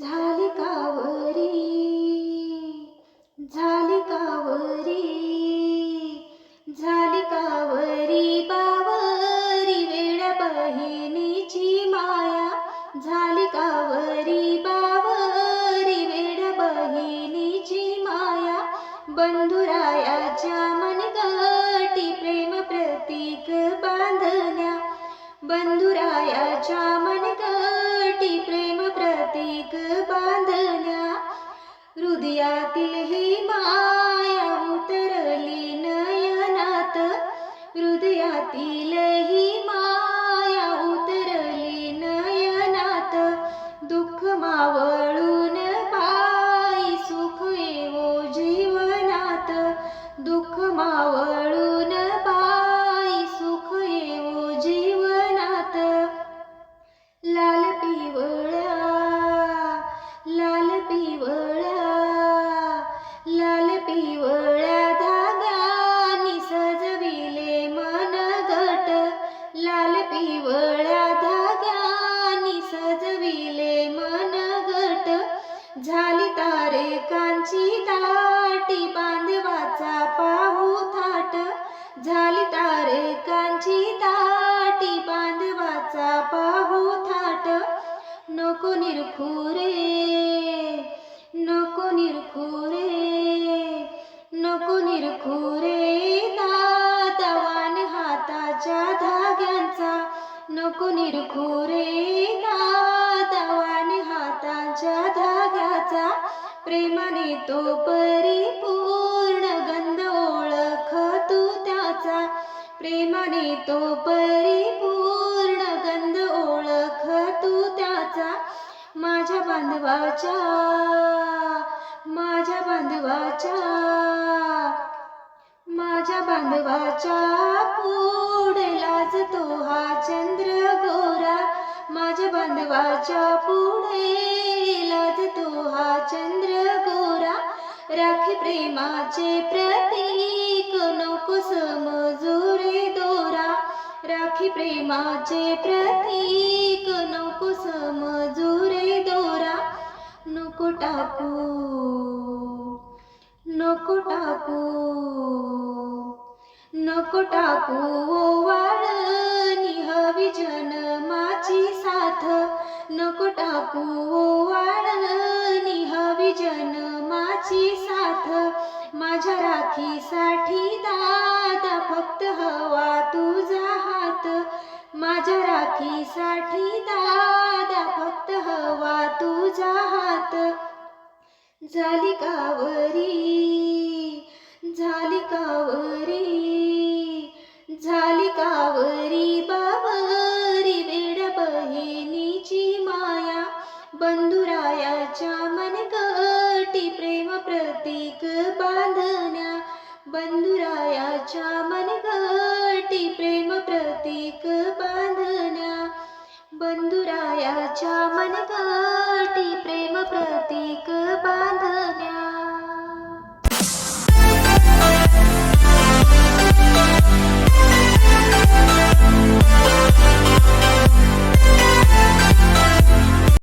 झाली कावरी झाली कावरी झाली कावरी बावरी वेळ बहिणीची माया. झाली कावरी बावरी वेळ बहिणीची माया. बंधुरायाच्या मनगटी प्रेम प्रतीक बांधण्या. बंधुरायाच्या प्रतीक बांधण्या हृदयातील ही माया उतरली नयनात. हृदयातील ही नको निरखुरे नको निरखुरे नको निरखुरे दातवान हाताच्या धाग्यांचा. नको निरखुरे दातवान हाताच्या धाग्याचा. प्रेमाने तो परिपूर्ण गंध ओळख तू त्याचा. प्रेमाने तो परिपूर्ण बांधवाच्या माझ्या बांधवाच्या माझ्या बांधवाच्या पुढे लाजतो हा चंद्र गोरा. माझ्या बांधवाच्या पुढे लाजतो हा चंद्र गोरा. राखी प्रेमाचे प्रतीक नको समजू रे राखी प्रेमाचे प्रतीक. नको समजूरे दोरा. नको टाकू. नको टाकू. नको टाकू. वाळणी हवी जन्माची साथ. नको टाकू. वाळणी हवी जन्माची साथ. माझ्या राखीसाठी दादा फक्त हवा. माझ्या राखीसाठी दादा फक्त हवा तुझा हात. झाली का बंधुरायाच्या मनगटी